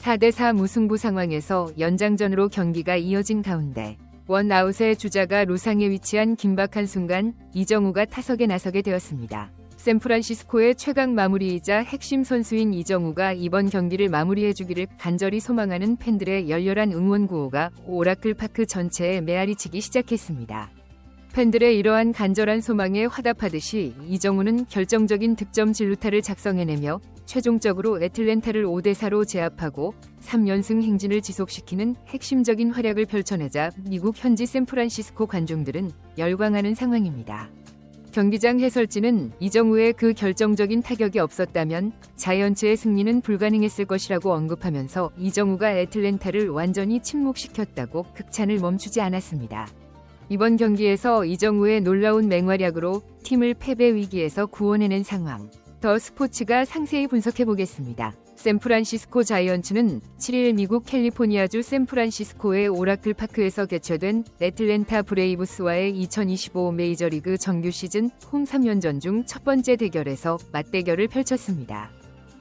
4대4 무승부 상황에서 연장전으로 경기가 이어진 가운데 원아웃의 주자가 루상에 위치한 긴박한 순간 이정우가 타석에 나서게 되었습니다. 샌프란시스코의 최강 마무리이자 핵심 선수인 이정우가 이번 경기를 마무리해주기를 간절히 소망하는 팬들의 열렬한 응원 구호가 오라클 파크 전체에 메아리치기 시작했습니다. 팬들의 이러한 간절한 소망에 화답하듯이 이정우는 결정적인 득점 진루타를 작성해내며 최종적으로 애틀랜타를 5대4로 제압하고 3연승 행진을 지속시키는 핵심적인 활약을 펼쳐내자 미국 현지 샌프란시스코 관중들은 열광하는 상황입니다. 경기장 해설진은 이정우의 그 결정적인 타격이 없었다면 자이언츠의 승리는 불가능했을 것이라고 언급하면서 이정우가 애틀랜타를 완전히 침묵시켰다고 극찬을 멈추지 않았습니다. 이번 경기에서 이정우의 놀라운 맹활약으로 팀을 패배 위기에서 구원해낸 상황. 더 스포츠가 상세히 분석해 보겠습니다. 샌프란시스코 자이언츠는 7일 미국 캘리포니아주 샌프란시스코의 오라클 파크에서 개최된 애틀랜타 브레이브스와의 2025 메이저리그 정규 시즌 홈 3연전 중 첫 번째 대결에서 맞대결을 펼쳤습니다.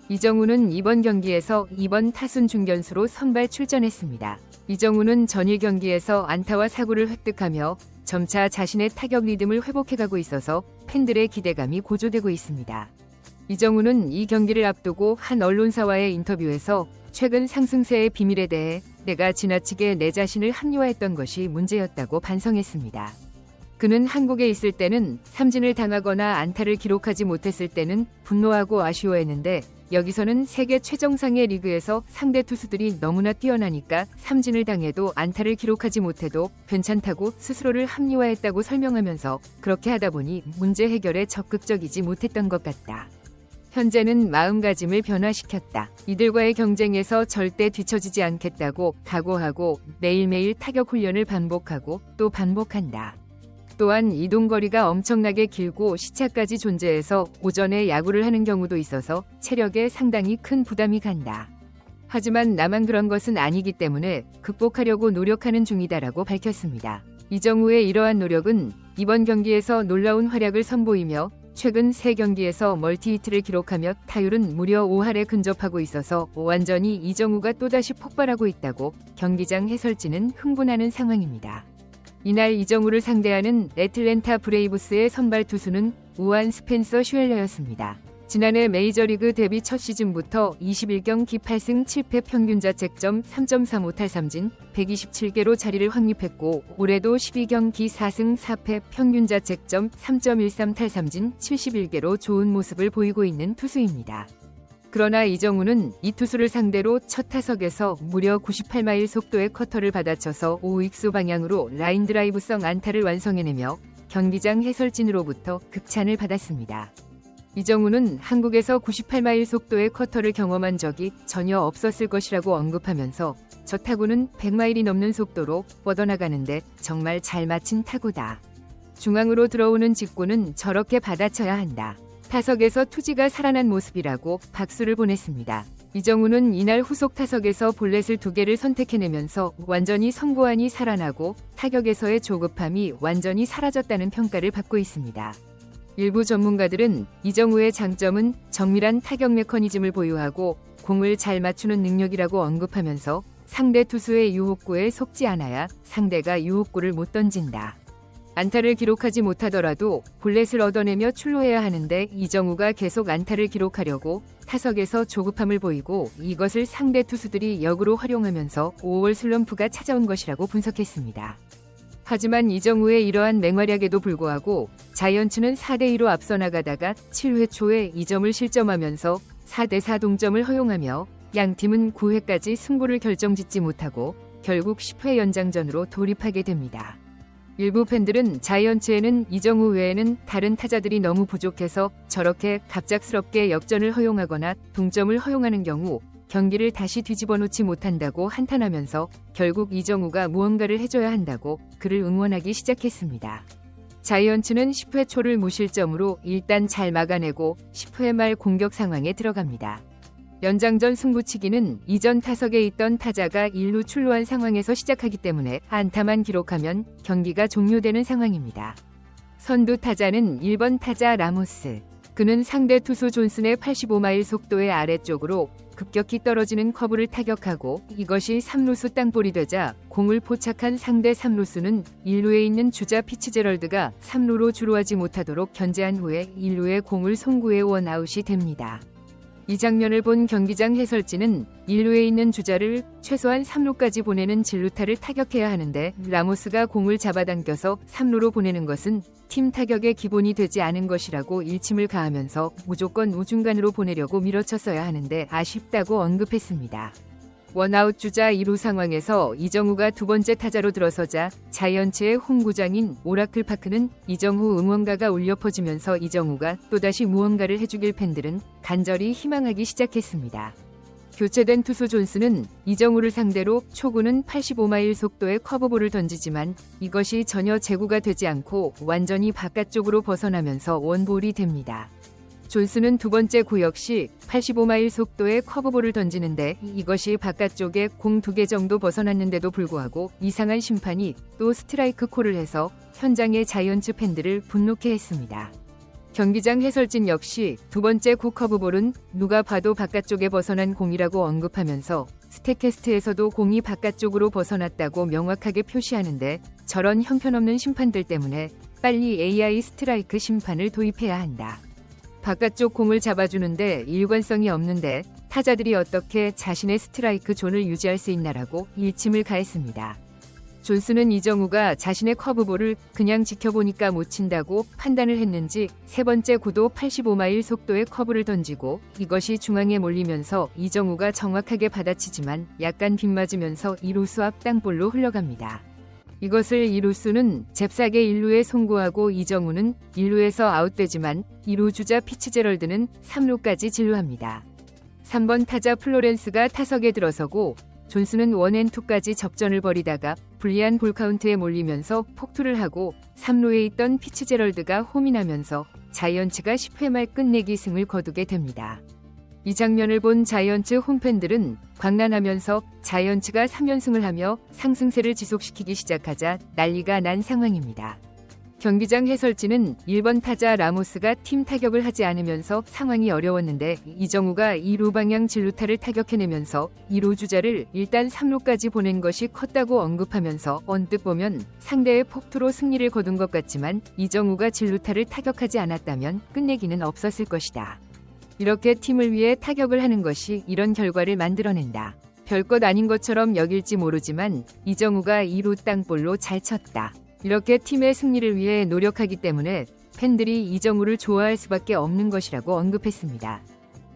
이정우는 이번 경기에서 2번 타순 중견수로 선발 출전했습니다. 이정우는 전일 경기에서 안타와 사구를 획득하며 점차 자신의 타격 리듬을 회복해가고 있어서 팬들의 기대감이 고조되고 있습니다. 이정우는 이 경기를 앞두고 한 언론사와의 인터뷰에서 최근 상승세의 비밀에 대해 내가 지나치게 내 자신을 합리화했던 것이 문제였다고 반성했습니다. 그는 한국에 있을 때는 삼진을 당하거나 안타를 기록하지 못했을 때는 분노하고 아쉬워했는데 여기서는 세계 최정상의 리그에서 상대 투수들이 너무나 뛰어나니까 삼진을 당해도 안타를 기록하지 못해도 괜찮다고 스스로를 합리화했다고 설명하면서 그렇게 하다 보니 문제 해결에 적극적이지 못했던 것 같다. 현재는 마음가짐을 변화시켰다. 이들과의 경쟁에서 절대 뒤처지지 않겠다고 각오하고 매일매일 타격 훈련을 반복하고 또 반복한다. 또한 이동거리가 엄청나게 길고 시차까지 존재해서 오전에 야구를 하는 경우도 있어서 체력에 상당히 큰 부담이 간다. 하지만 나만 그런 것은 아니기 때문에 극복하려고 노력하는 중이다라고 밝혔습니다. 이정우의 이러한 노력은 이번 경기에서 놀라운 활약을 선보이며 최근 3경기에서 멀티히트를 기록하며 타율은 무려 5할에 근접하고 있어서 완전히 이정우가 또다시 폭발하고 있다고 경기장 해설진은 흥분하는 상황입니다. 이날 이정우를 상대하는 애틀랜타 브레이브스의 선발 투수는 우한 스펜서 슈엘러였습니다. 지난해 메이저리그 데뷔 첫 시즌부터 21경기 8승 7패 평균 자책점 3.35 탈삼진 127개로 자리를 확립했고 올해도 12경기 4승 4패 평균 자책점 3.13 탈삼진 71개로 좋은 모습을 보이고 있는 투수입니다. 그러나 이정우는 이 투수를 상대로 첫 타석에서 무려 98마일 속도의 커터를 받아쳐서 오익수 방향으로 라인 드라이브성 안타를 완성해내며 경기장 해설진으로부터 극찬을 받았습니다. 이정우는 한국에서 98마일 속도의 커터를 경험한 적이 전혀 없었을 것이라고 언급하면서 저 타구는 100마일이 넘는 속도로 뻗어나가는데 정말 잘 맞힌 타구다. 중앙으로 들어오는 직구는 저렇게 받아쳐야 한다. 타석에서 투지가 살아난 모습이라고 박수를 보냈습니다. 이정우는 이날 후속 타석에서 볼넷을 두 개를 선택해내면서 완전히 선고안이 살아나고 타격에서의 조급함이 완전히 사라졌다는 평가를 받고 있습니다. 일부 전문가들은 이정우의 장점은 정밀한 타격 메커니즘을 보유하고 공을 잘 맞추는 능력이라고 언급하면서 상대 투수의 유혹구에 속지 않아야 상대가 유혹구를 못 던진다. 안타를 기록하지 못하더라도 볼넷을 얻어내며 출루해야 하는데 이정우가 계속 안타를 기록하려고 타석에서 조급함을 보이고 이것을 상대 투수들이 역으로 활용하면서 5월 슬럼프가 찾아온 것이라고 분석했습니다. 하지만 이정우의 이러한 맹활약에도 불구하고 자이언츠는 4대2로 앞서 나가다가 7회 초에 2점을 실점하면서 4대4 동점을 허용하며 양 팀은 9회까지 승부를 결정짓지 못하고 결국 10회 연장전으로 돌입하게 됩니다. 일부 팬들은 자이언츠에는 이정우 외에는 다른 타자들이 너무 부족해서 저렇게 갑작스럽게 역전을 허용하거나 동점을 허용하는 경우 경기를 다시 뒤집어 놓지 못한다고 한탄하면서 결국 이정우가 무언가를 해줘야 한다고 그를 응원하기 시작했습니다. 자이언츠는 10회 초를 무실점으로 일단 잘 막아내고 10회 말 공격 상황에 들어갑니다. 연장전 승부치기는 이전 타석에 있던 타자가 1루 출루한 상황에서 시작하기 때문에 안타만 기록하면 경기가 종료되는 상황입니다. 선두 타자는 1번 타자 라모스, 그는 상대 투수 존슨의 85마일 속도의 아래쪽으로 급격히 떨어지는 커브를 타격하고 이것이 3루수 땅볼이 되자 공을 포착한 상대 3루수는 1루에 있는 주자 피치제럴드가 3루로 주루하지 못하도록 견제한 후에 1루에 공을 송구해 원아웃이 됩니다. 이 장면을 본 경기장 해설진은 1루에 있는 주자를 최소한 3루까지 보내는 진루타를 타격해야 하는데 라모스가 공을 잡아당겨서 3루로 보내는 것은 팀 타격의 기본이 되지 않은 것이라고 일침을 가하면서 무조건 우중간으로 보내려고 밀어쳤어야 하는데 아쉽다고 언급했습니다. 원아웃 주자 2루 상황에서 이정우가 두 번째 타자로 들어서자 자이언츠의 홈구장인 오라클 파크는 이정후 응원가가 울려 퍼지면서 이정우가 또다시 무언가를 해주길 팬들은 간절히 희망하기 시작했습니다. 교체된 투수 존스는 이정우를 상대로 초구는 85마일 속도의 커브볼을 던지지만 이것이 전혀 제구가 되지 않고 완전히 바깥쪽으로 벗어나면서 원볼이 됩니다. 존스는 두 번째 구 역 시 85마일 속도의 커브볼을 던지는데 이것이 바깥쪽에 공 두 개 정도 벗어났는데도 불구하고 이상한 심판이 또 스트라이크 콜을 해서 현장의 자이언츠 팬들을 분노케 했습니다. 경기장 해설진 역시 두 번째 구 커브볼은 누가 봐도 바깥쪽에 벗어난 공이라고 언급하면서 스태캐스트에서도 공이 바깥쪽으로 벗어났다고 명확하게 표시하는데 저런 형편없는 심판들 때문에 빨리 AI 스트라이크 심판을 도입해야 한다. 바깥쪽 공을 잡아주는데 일관성이 없는데 타자들이 어떻게 자신의 스트라이크 존을 유지할 수 있나라고 일침을 가했습니다. 존스는 이정우가 자신의 커브볼을 그냥 지켜보니까 못 친다고 판단을 했는지 세 번째 구도 85마일 속도의 커브를 던지고 이것이 중앙에 몰리면서 이정우가 정확하게 받아치지만 약간 빗맞으면서 2루수 앞 땅볼로 흘러갑니다. 이것을 이루수는 잽싸게 1루에 송구하고 이정우는 1루에서 아웃되지만 2루 주자 피츠제럴드는 3루까지 진루합니다. 3번 타자 플로렌스가 타석에 들어서고 존스는 원앤투까지 접전을 벌이다가 불리한 볼카운트에 몰리면서 폭투를 하고 3루에 있던 피츠제럴드가 홈이나면서 자이언츠가 10회 말 끝내기 승을 거두게 됩니다. 이 장면을 본 자이언츠 홈팬들은 광란하면서 자이언츠가 3연승을 하며 상승세를 지속시키기 시작하자 난리가 난 상황입니다. 경기장 해설진은 1번 타자 라모스가 팀 타격을 하지 않으면서 상황이 어려웠는데 이정우가 2루 방향 진루타를 타격해내면서 2루 주자를 일단 3루까지 보낸 것이 컸다고 언급하면서 언뜻 보면 상대의 폭투로 승리를 거둔 것 같지만 이정우가 진루타를 타격하지 않았다면 끝내기는 없었을 것이다. 이렇게 팀을 위해 타격을 하는 것이 이런 결과를 만들어낸다. 별것 아닌 것처럼 여길지 모르지만 이정우가 2루 땅볼로 잘 쳤다. 이렇게 팀의 승리를 위해 노력하기 때문에 팬들이 이정우를 좋아할 수밖에 없는 것이라고 언급했습니다.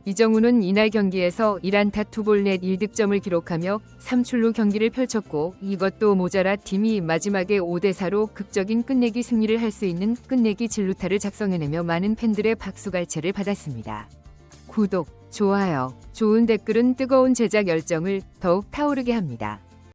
이정우는 이날 경기에서 1안타 투볼넷 1득점을 기록하며 3출루 경기를 펼쳤고 이것도 모자라 팀이 마지막에 5대4로 극적인 끝내기 승리를 할 수 있는 끝내기 진루타를 작성해내며 많은 팬들의 박수갈채를 받았습니다. 구독, 좋아요, 좋은 댓글은 뜨거운 제작 열정을 더욱 타오르게 합니다.